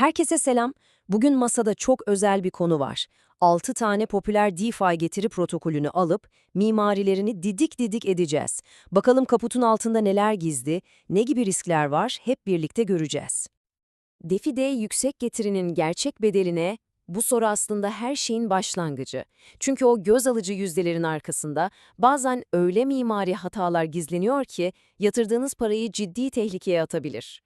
Herkese selam. Bugün masada çok özel bir konu var. 6 tane popüler DeFi getiri protokolünü alıp mimarilerini didik didik edeceğiz. Bakalım kaputun altında neler gizli, ne gibi riskler var hep birlikte göreceğiz. DeFi'de yüksek getirinin gerçek bedeline bu soru aslında her şeyin başlangıcı. Çünkü o göz alıcı yüzdelerin arkasında bazen öyle mimari hatalar gizleniyor ki yatırdığınız parayı ciddi tehlikeye atabilir.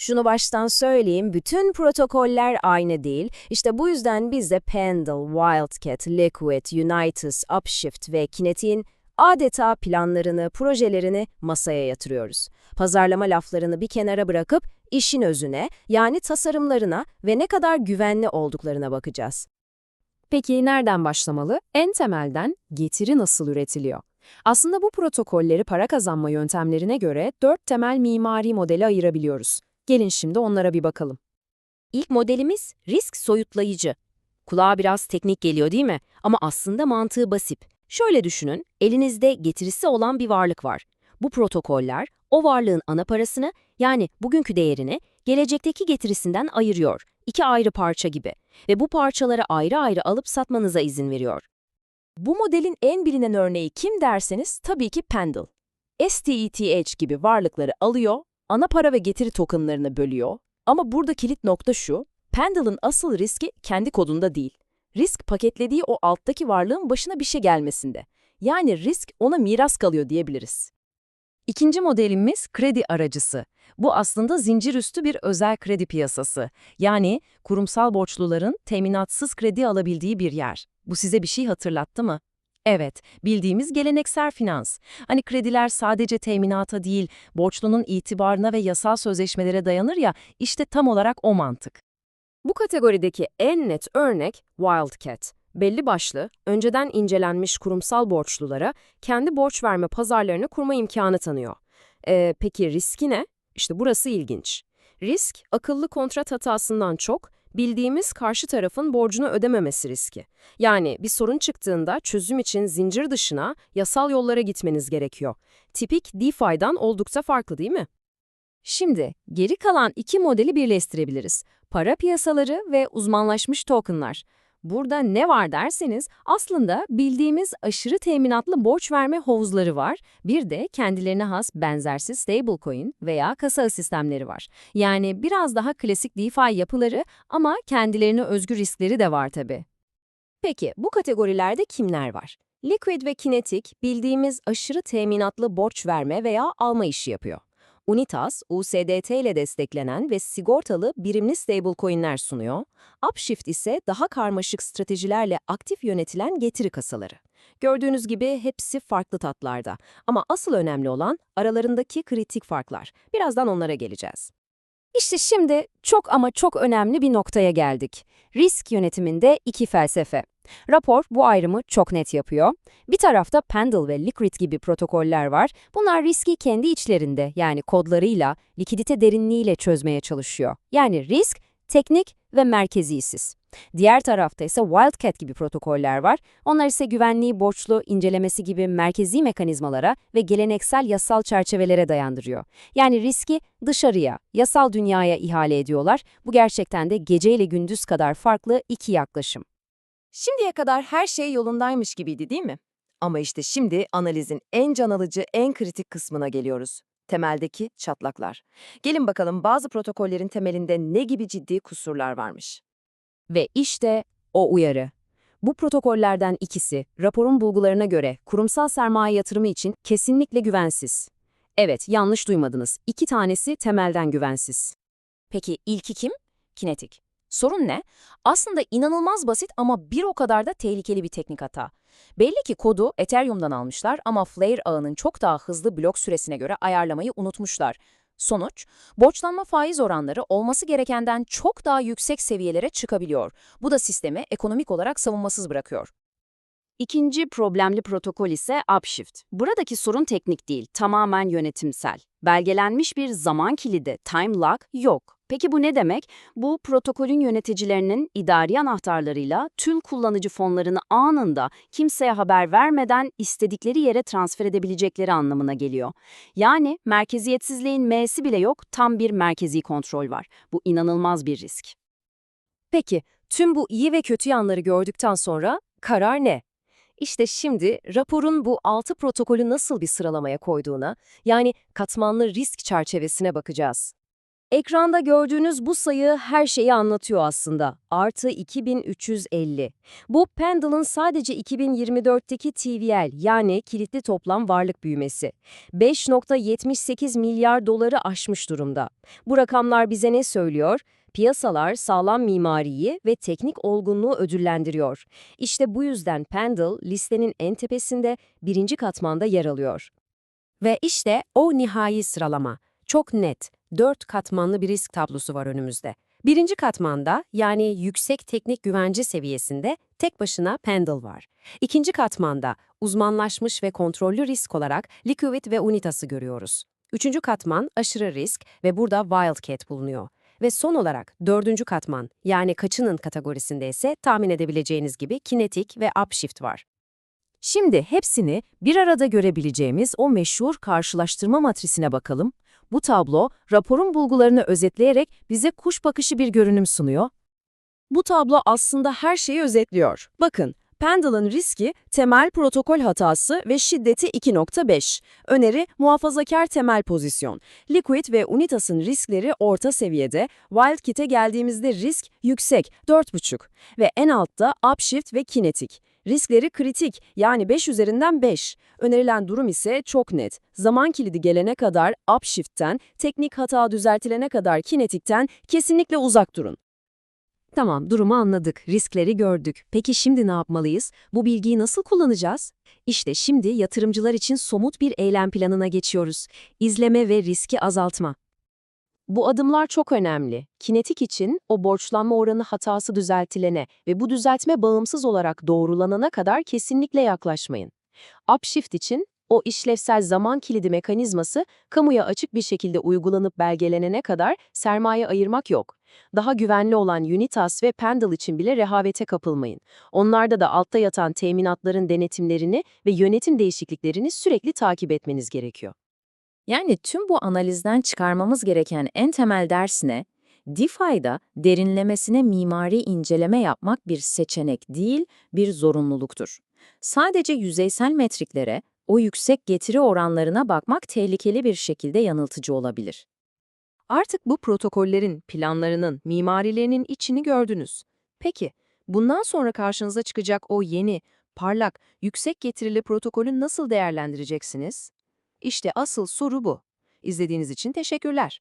Şunu baştan söyleyeyim, bütün protokoller aynı değil. İşte bu yüzden biz de Pendle, Wildcat, Liquid, Unitus, Upshift ve Kinetic'in adeta planlarını, projelerini masaya yatırıyoruz. Pazarlama laflarını bir kenara bırakıp işin özüne, yani tasarımlarına ve ne kadar güvenli olduklarına bakacağız. Peki nereden başlamalı? En temelden getiri nasıl üretiliyor? Aslında bu protokolleri para kazanma yöntemlerine göre dört temel mimari modeli ayırabiliyoruz. Gelin şimdi onlara bir bakalım. İlk modelimiz risk soyutlayıcı. Kulağa biraz teknik geliyor değil mi? Ama aslında mantığı basit. Şöyle düşünün, elinizde getirisi olan bir varlık var. Bu protokoller o varlığın ana parasını yani bugünkü değerini gelecekteki getirisinden ayırıyor. İki ayrı parça gibi. Ve bu parçaları ayrı ayrı alıp satmanıza izin veriyor. Bu modelin en bilinen örneği kim derseniz tabii ki Pendle. STETH gibi varlıkları alıyor, ana para ve getiri tokenlarını bölüyor. Ama burada kilit nokta şu, Pendle'ın asıl riski kendi kodunda değil. Risk paketlediği o alttaki varlığın başına bir şey gelmesinde. Yani risk ona miras kalıyor diyebiliriz. İkinci modelimiz kredi aracısı. Bu aslında zincir üstü bir özel kredi piyasası. Yani kurumsal borçluların teminatsız kredi alabildiği bir yer. Bu size bir şey hatırlattı mı? Evet, bildiğimiz geleneksel finans. Hani krediler sadece teminata değil, borçlunun itibarına ve yasal sözleşmelere dayanır ya, işte tam olarak o mantık. Bu kategorideki en net örnek Wildcat. Belli başlı, önceden incelenmiş kurumsal borçlulara kendi borç verme pazarlarını kurma imkanı tanıyor. Ee, peki riski ne? İşte burası ilginç. Risk, akıllı kontrat hatasından çok, bildiğimiz karşı tarafın borcunu ödememesi riski. Yani bir sorun çıktığında çözüm için zincir dışına, yasal yollara gitmeniz gerekiyor. Tipik DeFi'den oldukça farklı değil mi? Şimdi geri kalan iki modeli birleştirebiliriz. Para piyasaları ve uzmanlaşmış tokenlar. Burada ne var derseniz aslında bildiğimiz aşırı teminatlı borç verme havuzları var. Bir de kendilerine has benzersiz stablecoin veya kasa sistemleri var. Yani biraz daha klasik DeFi yapıları ama kendilerine özgü riskleri de var tabii. Peki bu kategorilerde kimler var? Liquid ve Kinetic bildiğimiz aşırı teminatlı borç verme veya alma işi yapıyor. Unitas, USDT ile desteklenen ve sigortalı birimli stablecoin'ler sunuyor. Upshift ise daha karmaşık stratejilerle aktif yönetilen getiri kasaları. Gördüğünüz gibi hepsi farklı tatlarda ama asıl önemli olan aralarındaki kritik farklar. Birazdan onlara geleceğiz. İşte şimdi çok ama çok önemli bir noktaya geldik. Risk yönetiminde iki felsefe. Rapor bu ayrımı çok net yapıyor. Bir tarafta Pendle ve Liquid gibi protokoller var. Bunlar riski kendi içlerinde yani kodlarıyla, likidite derinliğiyle çözmeye çalışıyor. Yani risk, teknik ve merkezisiz. Diğer tarafta ise Wildcat gibi protokoller var. Onlar ise güvenliği borçlu incelemesi gibi merkezi mekanizmalara ve geleneksel yasal çerçevelere dayandırıyor. Yani riski dışarıya, yasal dünyaya ihale ediyorlar. Bu gerçekten de gece ile gündüz kadar farklı iki yaklaşım. Şimdiye kadar her şey yolundaymış gibiydi değil mi? Ama işte şimdi analizin en can alıcı, en kritik kısmına geliyoruz. Temeldeki çatlaklar. Gelin bakalım bazı protokollerin temelinde ne gibi ciddi kusurlar varmış. Ve işte o uyarı. Bu protokollerden ikisi, raporun bulgularına göre kurumsal sermaye yatırımı için kesinlikle güvensiz. Evet, yanlış duymadınız. İki tanesi temelden güvensiz. Peki ilki kim? Kinetik. Sorun ne? Aslında inanılmaz basit ama bir o kadar da tehlikeli bir teknik hata. Belli ki kodu Ethereum'dan almışlar ama Flare ağının çok daha hızlı blok süresine göre ayarlamayı unutmuşlar. Sonuç, borçlanma faiz oranları olması gerekenden çok daha yüksek seviyelere çıkabiliyor. Bu da sistemi ekonomik olarak savunmasız bırakıyor. İkinci problemli protokol ise Upshift. Buradaki sorun teknik değil, tamamen yönetimsel. Belgelenmiş bir zaman kilidi, time lock yok. Peki bu ne demek? Bu protokolün yöneticilerinin idari anahtarlarıyla tüm kullanıcı fonlarını anında kimseye haber vermeden istedikleri yere transfer edebilecekleri anlamına geliyor. Yani merkeziyetsizliğin M'si bile yok, tam bir merkezi kontrol var. Bu inanılmaz bir risk. Peki, tüm bu iyi ve kötü yanları gördükten sonra karar ne? İşte şimdi raporun bu 6 protokolü nasıl bir sıralamaya koyduğuna, yani katmanlı risk çerçevesine bakacağız. Ekranda gördüğünüz bu sayı her şeyi anlatıyor aslında. Artı 2350. Bu Pendle'ın sadece 2024'teki TVL yani kilitli toplam varlık büyümesi. 5.78 milyar doları aşmış durumda. Bu rakamlar bize ne söylüyor? Piyasalar sağlam mimariyi ve teknik olgunluğu ödüllendiriyor. İşte bu yüzden Pendle listenin en tepesinde birinci katmanda yer alıyor. Ve işte o nihai sıralama. Çok net, dört katmanlı bir risk tablosu var önümüzde. Birinci katmanda yani yüksek teknik güvence seviyesinde tek başına Pendle var. İkinci katmanda uzmanlaşmış ve kontrollü risk olarak Liquid ve Unitas'ı görüyoruz. Üçüncü katman aşırı risk ve burada Wildcat bulunuyor. Ve son olarak dördüncü katman yani kaçının kategorisinde ise tahmin edebileceğiniz gibi kinetik ve upshift var. Şimdi hepsini bir arada görebileceğimiz o meşhur karşılaştırma matrisine bakalım. Bu tablo, raporun bulgularını özetleyerek bize kuş bakışı bir görünüm sunuyor. Bu tablo aslında her şeyi özetliyor. Bakın, Pendle'ın riski temel protokol hatası ve şiddeti 2.5. Öneri muhafazakar temel pozisyon. Liquid ve Unitas'ın riskleri orta seviyede, Wildkit'e geldiğimizde risk yüksek 4.5 ve en altta upshift ve kinetik. Riskleri kritik yani 5 üzerinden 5. Önerilen durum ise çok net. Zaman kilidi gelene kadar upshift'ten, teknik hata düzeltilene kadar kinetikten kesinlikle uzak durun. Tamam, durumu anladık, riskleri gördük. Peki şimdi ne yapmalıyız? Bu bilgiyi nasıl kullanacağız? İşte şimdi yatırımcılar için somut bir eylem planına geçiyoruz. İzleme ve riski azaltma. Bu adımlar çok önemli. Kinetik için o borçlanma oranı hatası düzeltilene ve bu düzeltme bağımsız olarak doğrulanana kadar kesinlikle yaklaşmayın. Upshift için o işlevsel zaman kilidi mekanizması kamuya açık bir şekilde uygulanıp belgelenene kadar sermaye ayırmak yok. Daha güvenli olan Unitas ve Pendle için bile rehavete kapılmayın. Onlarda da altta yatan teminatların denetimlerini ve yönetim değişikliklerini sürekli takip etmeniz gerekiyor. Yani tüm bu analizden çıkarmamız gereken en temel ders ne? DeFi'da derinlemesine mimari inceleme yapmak bir seçenek değil, bir zorunluluktur. Sadece yüzeysel metriklere, o yüksek getiri oranlarına bakmak tehlikeli bir şekilde yanıltıcı olabilir. Artık bu protokollerin, planlarının, mimarilerinin içini gördünüz. Peki, bundan sonra karşınıza çıkacak o yeni, parlak, yüksek getirili protokolü nasıl değerlendireceksiniz? İşte asıl soru bu. İzlediğiniz için teşekkürler.